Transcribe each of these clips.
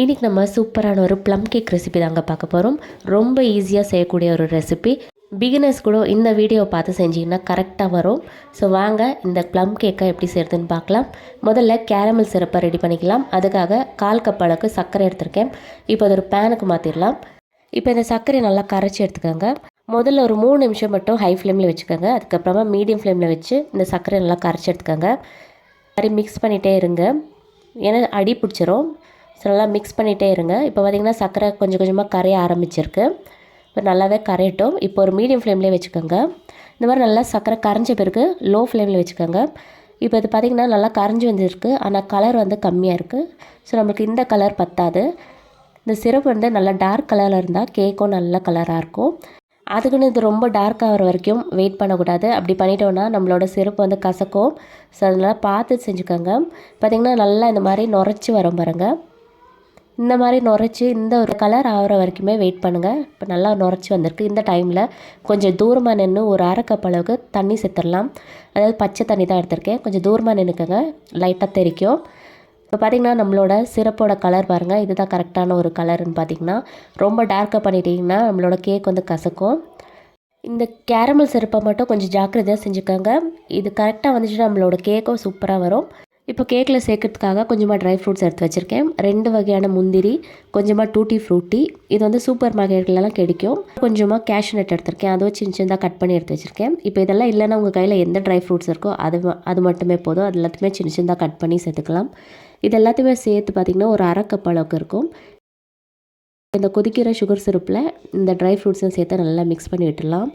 இன்றைக்கி நம்ம சூப்பரான ஒரு ப்ளம் கேக் ரெசிபி தாங்க பார்க்க போகிறோம் ரொம்ப ஈஸியாக செய்யக்கூடிய ஒரு ரெசிபி பிகினர்ஸ் கூட இந்த வீடியோவை பார்த்து செஞ்சிங்கன்னா கரெக்டாக வரும். ஸோ வாங்க இந்த ப்ளம் கேக்கை எப்படி செய்கிறதுன்னு பார்க்கலாம். முதல்ல கேரமல் சிறப்பாக ரெடி பண்ணிக்கலாம். அதுக்காக கால் கப் அளவுக்கு சர்க்கரை எடுத்திருக்கேன். இப்போ அது ஒரு பேனுக்கு மாற்றிடலாம் இப்போ இந்த சர்க்கரையை நல்லா கரைச்சி எடுத்துக்கோங்க. முதல்ல ஒரு மூணு நிமிஷம் மட்டும் ஹை ஃப்ளேமில் வச்சுக்கோங்க. அதுக்கப்புறமா மீடியம் ஃப்ளேமில் வச்சு இந்த சர்க்கரை நல்லா கரைச்சி எடுத்துக்கோங்க. மாதிரி மிக்ஸ் பண்ணிகிட்டே இருங்க. ஏன்னா அடி பிடிச்சிரும். ஸோ நல்லா மிக்ஸ் பண்ணிகிட்டே இருங்க. இப்போ பார்த்திங்கன்னா சர்க்கரை கொஞ்சம் கொஞ்சமாக கரைய ஆரம்பிச்சிருக்கு. இப்போ நல்லாவே கரையட்டும். இப்போ ஒரு மீடியம் ஃப்ளேம்லேயே வச்சுக்கோங்க. இந்த மாதிரி நல்லா சர்க்கரை கரைஞ்ச பிறகு லோ ஃப்ளேமில் வச்சுக்கோங்க. இப்போ இது பார்த்திங்கன்னா நல்லா கரைஞ்சி வந்துருக்கு. ஆனால் கலர் வந்து கம்மியாக இருக்குது ஸோ நம்மளுக்கு இந்த கலர் பத்தாது. இந்த சிரப் வந்து நல்லா டார்க் கலரில் இருந்தால் கேக்கும் நல்ல கலராக இருக்கும். அதுக்குன்னு இது ரொம்ப டார்க் ஆகிற வரைக்கும் வெயிட் பண்ணக்கூடாது. அப்படி பண்ணிட்டோன்னா நம்மளோட சிரப்பு வந்து கசக்கும். ஸோ அதனால் பார்த்து செஞ்சுக்கோங்க. பார்த்திங்கன்னா நல்லா இந்த மாதிரி நுரைச்சி வரும் பாருங்கள் இந்த மாதிரி நுரைச்சி இந்த ஒரு கலர் ஆகிற வரைக்குமே வெயிட் பண்ணுங்கள் இப்போ நல்லா நுரைச்சி வந்திருக்கு. இந்த டைமில் கொஞ்சம் தூரமாக நின்று ஒரு அரை கப் அளவுக்கு தண்ணி சேர்த்துடலாம் அதாவது பச்சை தண்ணி தான் எடுத்திருக்கேன். கொஞ்சம் தூரமாக நின்றுக்கங்க லைட்டாக தெரிக்கும். இப்போ பார்த்திங்கன்னா நம்மளோட சிறப்போட கலர் பாருங்கள் இதுதான் கரெக்டான ஒரு கலருன்னு பார்த்திங்கன்னா ரொம்ப டார்க்காக பண்ணிட்டீங்கன்னா நம்மளோட கேக் வந்து கசக்கும். இந்த கேரமல் சிறப்பை மட்டும் கொஞ்சம் ஜாக்கிரதையாக செஞ்சுக்கோங்க. இது கரெக்டாக வந்துச்சுன்னா நம்மளோட கேக்கும் சூப்பராக வரும். இப்போ கேக்கில் சேர்க்கறதுக்காக கொஞ்சமாக ட்ரை ஃப்ரூட்ஸ் எடுத்து வச்சுருக்கேன். ரெண்டு வகையான முந்திரி கொஞ்சமாக டூட்டி ஃப்ரூட்டி. இது வந்து சூப்பர் மார்க்கெட்லலாம் கிடைக்கும். கொஞ்சமாக கேஷ் நட் எடுத்திருக்கேன். அதுவும் சின்ன சின்னதாக கட் பண்ணி எடுத்து வச்சுருக்கேன். இப்போ இதெல்லாம் இல்லைன்னா உங்கள் கையில் எந்த ட்ரை ஃப்ரூட்ஸ் இருக்கோ அது அது மட்டுமே போதும். அது எல்லாத்தையுமே சின்ன சின்னதாக கட் பண்ணி சேர்த்துக்கலாம். இது எல்லாத்தையுமே சேர்த்து பார்த்திங்கன்னா ஒரு அரை கப் அளவுக்கு இருக்கும். இந்த கொதிக்கிற சுகர் சிரப்பில் இந்த ட்ரை ஃப்ரூட்ஸும் சேர்த்து நல்லா மிக்ஸ் பண்ணி விட்டுடலாம்.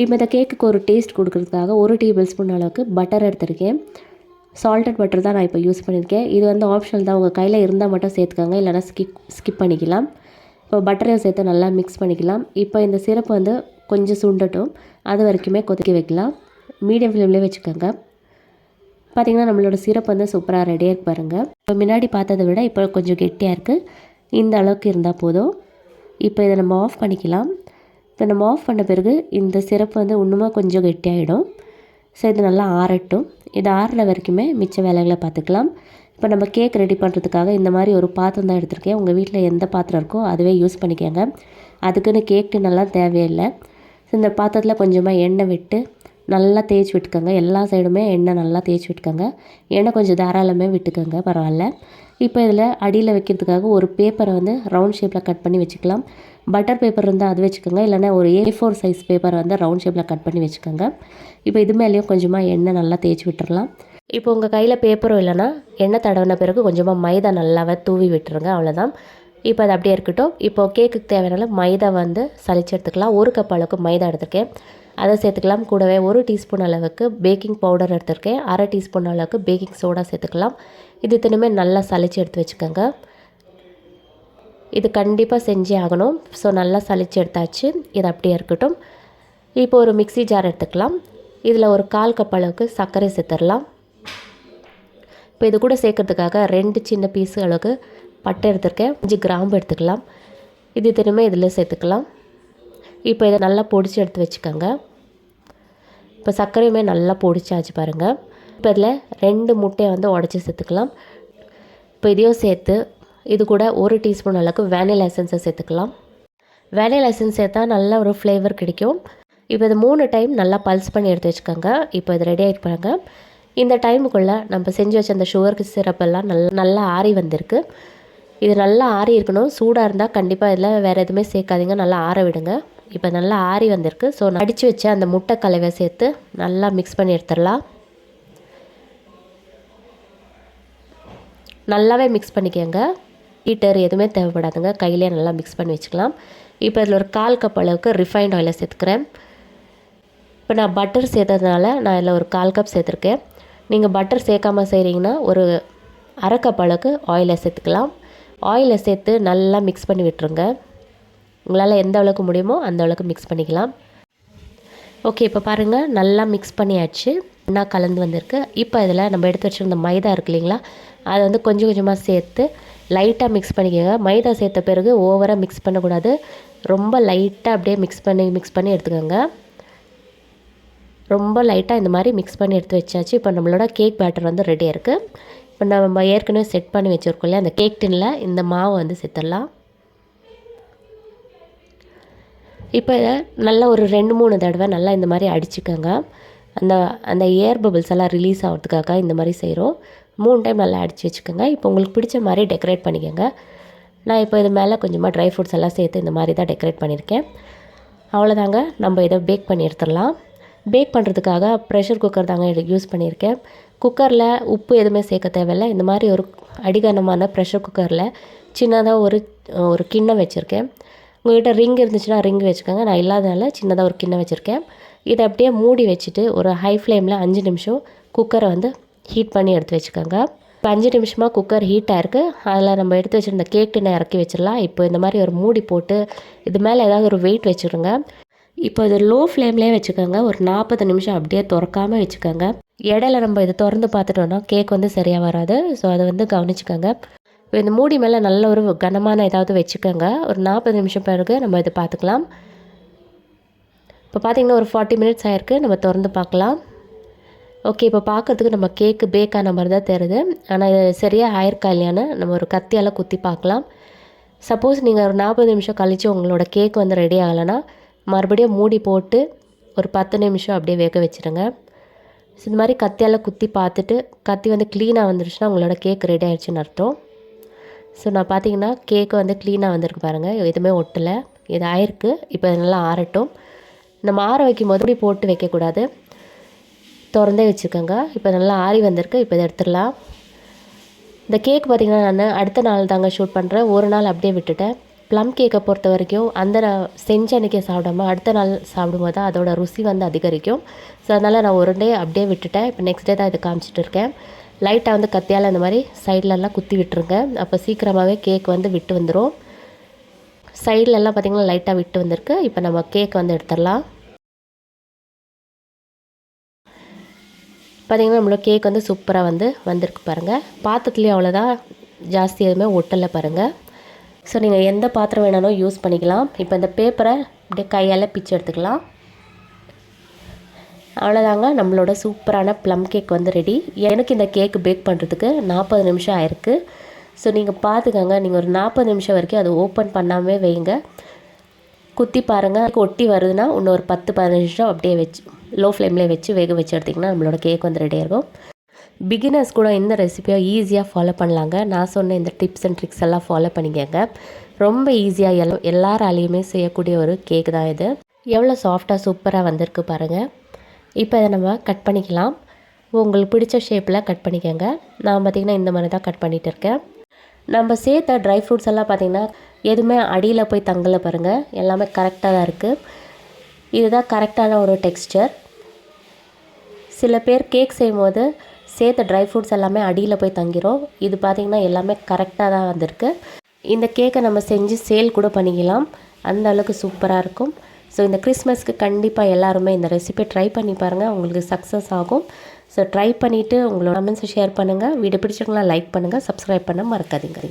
இப்போ இந்த கேக்குக்கு ஒரு டேஸ்ட் கொடுக்குறதுக்காக ஒரு டேபிள் ஸ்பூன் அளவுக்கு பட்டர் எடுத்திருக்கேன். சால்டட் பட்டர் தான் நான் இப்போ யூஸ் பண்ணியிருக்கேன். இது வந்து ஆப்ஷனல் தான். உங்கள் கையில் இருந்தால் மட்டும் சேர்த்துக்கோங்க. இல்லைனா ஸ்கிப் ஸ்கிப் பண்ணிக்கலாம். இப்போ பட்டரையும் சேர்த்து நல்லா மிக்ஸ் பண்ணிக்கலாம். இப்போ இந்த சிரப்பு வந்து கொஞ்சம் சுண்டட்டும். அது வரைக்குமே கொதிக்க வைக்கலாம். மீடியம் ஃப்ளேம்லேயே வச்சுக்கோங்க. பார்த்திங்கன்னா நம்மளோட சிரப்பு வந்து சூப்பராக ரெடியாக இருக்கு பாருங்கள் இப்போ முன்னாடி பார்த்ததை விட இப்போ கொஞ்சம் கெட்டியாக இருக்குது இந்த அளவுக்கு இருந்தால் போதும். இப்போ இதை நம்ம ஆஃப் பண்ணிக்கலாம். இப்போ நம்ம ஆஃப் பண்ண பிறகு இந்த சிரப்பு வந்து இன்னுமா கொஞ்சம் கெட்டியாகிடும் ஸோ இது நல்லா ஆறட்டும். இது ஆறுற வரைக்குமே மிச்ச வேலைகளை பார்த்துக்கலாம். இப்போ நம்ம கேக் ரெடி பண்ணுறதுக்காக இந்த மாதிரி ஒரு பாத்திரம் தான் எடுத்திருக்கேன். உங்கள் வீட்டில் எந்த பாத்திரம் இருக்கோ அதுவே யூஸ் பண்ணிக்கோங்க. அதுக்குன்னு கேக்கு நல்லா தேவையில்லை. இந்த பாத்திரத்தில் கொஞ்சமாக எண்ணெய் விட்டு நல்லா தேய்ச்சி விட்டுக்கோங்க. எல்லா சைடுமே எண்ணெய் நல்லா தேய்ச்சி விட்டுக்கோங்க. எண்ணெய் கொஞ்சம் தாராளமே விட்டுக்கோங்க பரவாயில்ல. இப்போ இதில் அடியில் வைக்கிறதுக்காக ஒரு பேப்பரை வந்து ரவுண்ட் ஷேப்பில் கட் பண்ணி வச்சுக்கலாம். பட்டர் பேப்பர் இருந்தால் அது வச்சுக்கோங்க. இல்லைனா ஒரு ஏ ஃபோர் சைஸ் பேப்பரை வந்து ரவுண்ட் ஷேப்பில் கட் பண்ணி வச்சுக்கோங்க. இப்போ இது மேலேயும் கொஞ்சமாக எண்ணெய் நல்லா தேய்ச்சி விட்டுறலாம். இப்போ உங்கள் கையில் பேப்பரும் இல்லைனா எண்ணெய் தடவின பிறகு கொஞ்சமாக மைதா நல்லாவே தூவி விட்டுருங்க. அவ்வளோதான் இப்போ அது அப்படியே இருக்கட்டும். இப்போது கேக்குக்கு தேவையான மைதா வந்து சளிச்சு எடுத்துக்கலாம். ஒரு கப் அளவுக்கு மைதா எடுத்துருக்கேன். அதை சேர்த்துக்கலாம். கூடவே ஒரு டீஸ்பூன் அளவுக்கு பேக்கிங் பவுடர் எடுத்திருக்கேன். அரை டீஸ்பூன் அளவுக்கு பேக்கிங் சோடா சேர்த்துக்கலாம். இது இத்தனையுமே நல்லா சளிச்சு எடுத்து வச்சுக்கோங்க. இது கண்டிப்பாக செஞ்சே ஆகணும். ஸோ நல்லா சளிச்சு எடுத்தாச்சு. இது அப்படியே இருக்கட்டும். இப்போ ஒரு மிக்சி ஜார் எடுத்துக்கலாம். இதில் ஒரு கால் கப் அளவுக்கு சர்க்கரை சேர்த்துடலாம். இப்போ இது கூட சேர்க்கறதுக்காக ரெண்டு சின்ன பீஸு அளவுக்கு பட்டை எடுத்திருக்கேன். அஞ்சு கிராம்பு எடுத்துக்கலாம். இது திரும்ப இதில் சேர்த்துக்கலாம். இப்போ இதை நல்லா பொடிச்சு எடுத்து வச்சுக்கோங்க. இப்போ சர்க்கரையுமே நல்லா பொடிச்சாச்சு பாருங்கள் இப்போ இதில் ரெண்டு முட்டையை வந்து உடச்சி சேர்த்துக்கலாம். இப்போ இதையும் சேர்த்து இது கூட ஒரு டீஸ்பூன் அளவுக்கு வேனில் எசன்ஸை சேர்த்துக்கலாம். வேனில் எசன்ஸ் சேர்த்தா நல்ல ஒரு ஃப்ளேவர் கிடைக்கும். இப்போ இது மூணு டைம் நல்லா பல்ஸ் பண்ணி எடுத்து வச்சுக்கோங்க. இப்போ இது ரெடி ஆகிருப்பாங்க இந்த டைமுக்குள்ளே நம்ம செஞ்சு வச்ச அந்த சுகருக்கு சிரப்பெல்லாம் நல்லா நல்லா ஆறி வந்திருக்கு. இது நல்லா ஆறி இருக்கணும். சூடாக இருந்தால் கண்டிப்பாக இதில் வேறு எதுவுமே சேர்க்காதீங்க. நல்லா ஆற விடுங்க. இப்போ நல்லா ஆறி வந்திருக்கு. ஸோ அடித்து வச்ச அந்த முட்டை கலவை சேர்த்து நல்லா மிக்ஸ் பண்ணி எடுத்துடலாம். நல்லாவே மிக்ஸ் பண்ணிக்கோங்க. ஹீட்டர் எதுவுமே தேவைப்படாதுங்க. கையிலே நல்லா மிக்ஸ் பண்ணி வச்சுக்கலாம். இப்போ இதில் ஒரு கால் கப் அளவுக்கு ரிஃபைண்ட் ஆயிலை சேர்த்துக்கிறேன். இப்போ நான் பட்டர் சேர்த்ததுனால நான் இதில் ஒரு கால் கப் சேர்த்துருக்கேன். நீங்கள் பட்டர் சேர்க்காமல் செய்கிறீங்கன்னா ஒரு அரை கப் அளவுக்கு ஆயிலை சேர்த்துக்கலாம். ஆயிலை சேர்த்து நல்லா மிக்ஸ் பண்ணி விட்டுருங்க. உங்களால் எந்த அளவுக்கு முடியுமோ அந்த அளவுக்கு மிக்ஸ் பண்ணிக்கலாம். ஓகே இப்போ பாருங்கள் நல்லா மிக்ஸ் பண்ணியாச்சு. நான் கலந்து வந்திருக்கு. இப்போ இதில் நம்ம எடுத்து வச்சுருந்த மைதா இருக்கு இல்லைங்களா? அதை வந்து கொஞ்சம் கொஞ்சமாக சேர்த்து லைட்டாக மிக்ஸ் பண்ணிக்கோங்க. மைதா சேர்த்த பிறகு ஓவராக மிக்ஸ் பண்ணக்கூடாது. ரொம்ப லைட்டாக அப்படியே மிக்ஸ் பண்ணி மிக்ஸ் பண்ணி எடுத்துக்கோங்க. ரொம்ப லைட்டாக இந்த மாதிரி மிக்ஸ் பண்ணி எடுத்து வச்சாச்சு. இப்போ நம்மளோட கேக் பேட்டர் வந்து ரெடியாக இருக்குது இப்போ நம்ம ஏற்கனவே செட் பண்ணி வச்சுருக்கோம் இல்லையா? அந்த கேக் டின்னில் இந்த மாவை வந்து சேர்த்துடலாம். இப்போ நல்லா ஒரு ரெண்டு மூணு தடவை நல்லா இந்த மாதிரி அடிச்சுக்கோங்க. அந்த அந்த ஏர் பபிள்ஸ் எல்லாம் ரிலீஸ் ஆகிறதுக்காக இந்த மாதிரி செய்கிறோம் மூணு டைம் நல்லா அடித்து வச்சுக்கோங்க. இப்போ உங்களுக்கு பிடிச்ச மாதிரி டெக்கரேட் பண்ணிக்கோங்க. நான் இப்போ இது மேலே கொஞ்சமாக ட்ரை ஃப்ரூட்ஸ் எல்லாம் சேர்த்து இந்த மாதிரி தான் டெக்கரேட் பண்ணியிருக்கேன். அவ்வளோதாங்க நம்ம இதை பேக் பண்ணி எடுத்துடலாம். பேக் பண்ணுறதுக்காக ப்ரெஷர் குக்கர் தாங்க யூஸ் பண்ணியிருக்கேன். குக்கரில் உப்பு எதுவுமே சேர்க்க தேவையில்ல. இந்த மாதிரி ஒரு அடிகனமான ப்ரெஷர் குக்கரில் சின்னதாக ஒரு ஒரு கிண்ணம் வச்சுருக்கேன். உங்கள்கிட்ட ரிங் இருந்துச்சுன்னா ரிங் வச்சுக்கோங்க. நான் இல்லாதனால சின்னதாக ஒரு கிண்ணம் வச்சுருக்கேன். இதை அப்படியே மூடி வச்சுட்டு ஒரு ஹை ஃப்ளேமில் அஞ்சு நிமிஷம் குக்கரை வந்து ஹீட் பண்ணி எடுத்து வச்சுக்கோங்க. இப்போ அஞ்சு நிமிஷமாக குக்கர் ஹீட் ஆயிருக்கு அதில் நம்ம எடுத்து வச்சுருந்த கேக் டின்னை இறக்கி வச்சிடலாம். இப்போ இந்த மாதிரி ஒரு மூடி போட்டு இது மேலே ஏதாவது ஒரு வெயிட் வச்சுருங்க. இப்போ இது லோ ஃப்ளேம்லேயே வச்சுக்கோங்க. ஒரு நாற்பது நிமிஷம் அப்படியே திறக்காமல் வச்சுக்கோங்க. இடையில நம்ம இதை திறந்து பார்த்துட்டோன்னா கேக் வந்து சரியாக வராது. ஸோ அதை வந்து கவனிச்சுக்கோங்க. இப்போ இந்த மூடி மேலே நல்ல ஒரு கனமான ஏதாவது வச்சுக்கோங்க. ஒரு நாற்பது நிமிஷம் பிறகு நம்ம இதை பார்த்துக்கலாம். இப்போ பார்த்திங்கன்னா ஒரு ஃபார்ட்டி மினிட்ஸ் ஆயிருக்கு. நம்ம திறந்து பார்க்கலாம். ஓகே இப்போ பார்க்கறதுக்கு நம்ம கேக்கு பேக் ஆன மாதிரி தான் தெரியுது. ஆனால் இது சரியாக ஆயிருக்கா இல்லையான்னு நம்ம ஒரு கத்தியால் குத்தி பார்க்கலாம் சப்போஸ் நீங்கள் ஒரு நாற்பது நிமிஷம் கழித்து உங்களோட கேக் வந்து ரெடி ஆகலைன்னா மறுபடியும் மூடி போட்டு ஒரு பத்து நிமிஷம் அப்படியே வேக வச்சுருங்க. ஸோ இந்த மாதிரி கத்தியால் குத்தி பார்த்துட்டு கத்தி வந்து க்ளீனாக வந்துருச்சுன்னா உங்களோட கேக் ரெடி ஆகிடுச்சுன்னு அர்த்தம். ஸோ நான் பார்த்தீங்கன்னா கேக்கு வந்து க்ளீனாக வந்திருக்கு பாருங்கள் எதுவுமே ஒட்டலை. இது ஆயிருக்கு. இப்போ இது நல்லா ஆறட்டும். நம்ம ஆற வைக்கும் போது இப்படி போட்டு வைக்கக்கூடாது. திறந்தே வச்சுக்கோங்க இப்போ நல்லா ஆறி வந்திருக்கு. இப்போ இதை எடுத்துடலாம். இந்த கேக் பார்த்திங்கன்னா நான் அடுத்த நாள் தாங்க ஷூட் பண்ணுறேன் ஒரு நாள் அப்படியே விட்டுட்டேன். ப்ளம் கேக்கை பொறுத்த வரைக்கும் அந்த நான் செஞ்ச அன்றைக்கே சாப்பிடாம அடுத்த நாள் சாப்பிடும்போது தான் அதோடய ருசி வந்து அதிகரிக்கும். ஸோ அதனால் நான் ஒரு டே அப்படியே விட்டுட்டேன். இப்போ நெக்ஸ்ட் டே தான் இது காமிச்சிட்டு இருக்கேன். லைட்டாக வந்து கத்தியால் அந்த மாதிரி சைட்லலாம் குத்தி விட்டுருங்க. அப்போ சீக்கிரமாகவே கேக் வந்து விட்டு வந்துடும் சைட்லலாம் பார்த்திங்கன்னா லைட்டாக விட்டு வந்திருக்கு. இப்போ நம்ம கேக் வந்து எடுத்துடலாம். பார்த்திங்கன்னா நம்மளோட கேக் வந்து சூப்பராக வந்து வந்திருக்கு பாருங்கள் பாத்திரத்துலேயும் அவ்வளோதான் ஜாஸ்தி எதுவுமே ஒட்டலை பாருங்கள் ஸோ நீங்கள் எந்த பாத்திரம் வேணாலும் யூஸ் பண்ணிக்கலாம். இப்போ இந்த பேப்பரை அப்படியே கையால் பிச்சு எடுத்துக்கலாம். அவ்வளோதாங்க நம்மளோட சூப்பரான ப்ளம் கேக் வந்து ரெடி எனக்கு இந்த கேக் பேக் பண்ணுறதுக்கு நாற்பது நிமிஷம் ஆயிருக்கு. ஸோ நீங்கள் பார்த்துக்கோங்க நீங்கள் ஒரு நாற்பது நிமிஷம் வரைக்கும் அதை ஓப்பன் பண்ணாமே வைங்க. குத்தி பாருங்கள் ஒட்டி வருதுன்னா இன்னும் ஒரு பத்து பதினஞ்சு நிமிஷம் அப்படியே வச்சு லோ ஃப்ளேமில் வச்சு வேக வச்சு எடுத்திங்கன்னா நம்மளோட கேக் வந்து ரெடி இருக்கும். பிகினர்ஸ் கூட இந்த ரெசிபியை ஈஸியாக ஃபாலோ பண்ணலாங்க. நான் சொன்ன இந்த டிப்ஸ் அண்ட் ட்ரிக்ஸ் எல்லாம் ஃபாலோ பண்ணிக்கங்க. ரொம்ப ஈஸியாக எல் எல்லாராலையுமே செய்யக்கூடிய ஒரு கேக் தான் இது. எவ்வளோ சாஃப்டாக சூப்பராக வந்திருக்கு பாருங்கள் இப்போ இதை நம்ம கட் பண்ணிக்கலாம். உங்களுக்கு பிடிச்ச ஷேப்பில் கட் பண்ணிக்கோங்க. நான் பார்த்திங்கன்னா இந்த மாதிரி தான் கட் பண்ணிகிட்டு இருக்கேன். நம்ம சேர்த்த ட்ரை ஃப்ரூட்ஸ் எல்லாம் பார்த்திங்கன்னா எதுவுமே அடியில் போய் தங்கலை பாருங்கள் எல்லாமே கரெக்டாக தான் இருக்குது இதுதான் கரெக்டான ஒரு டெக்ஸ்டர் சில பேர் கேக் செய்யும்போது சேர்த்த ட்ரை ஃப்ரூட்ஸ் எல்லாமே அடியில் போய் தங்கிரும். இது பார்த்திங்கன்னா எல்லாமே கரெக்டாக தான் வந்திருக்கு. இந்த கேக்கை நம்ம செஞ்சு சேல் கூட பண்ணிக்கலாம். அந்த அளவுக்கு சூப்பராக இருக்கும். ஸோ இந்த கிறிஸ்மஸ்க்கு கண்டிப்பாக எல்லாருமே இந்த ரெசிபி ட்ரை பண்ணி பாருங்கள் உங்களுக்கு சக்ஸஸ் ஆகும். ஸோ ட்ரை பண்ணிவிட்டு உங்களோட கமெண்ட்ஸை ஷேர் பண்ணுங்கள் வீடியோ பிடிச்சிருக்கலாம் லைக் பண்ணுங்கள் சப்ஸ்கிரைப் பண்ண மறக்காதீங்க.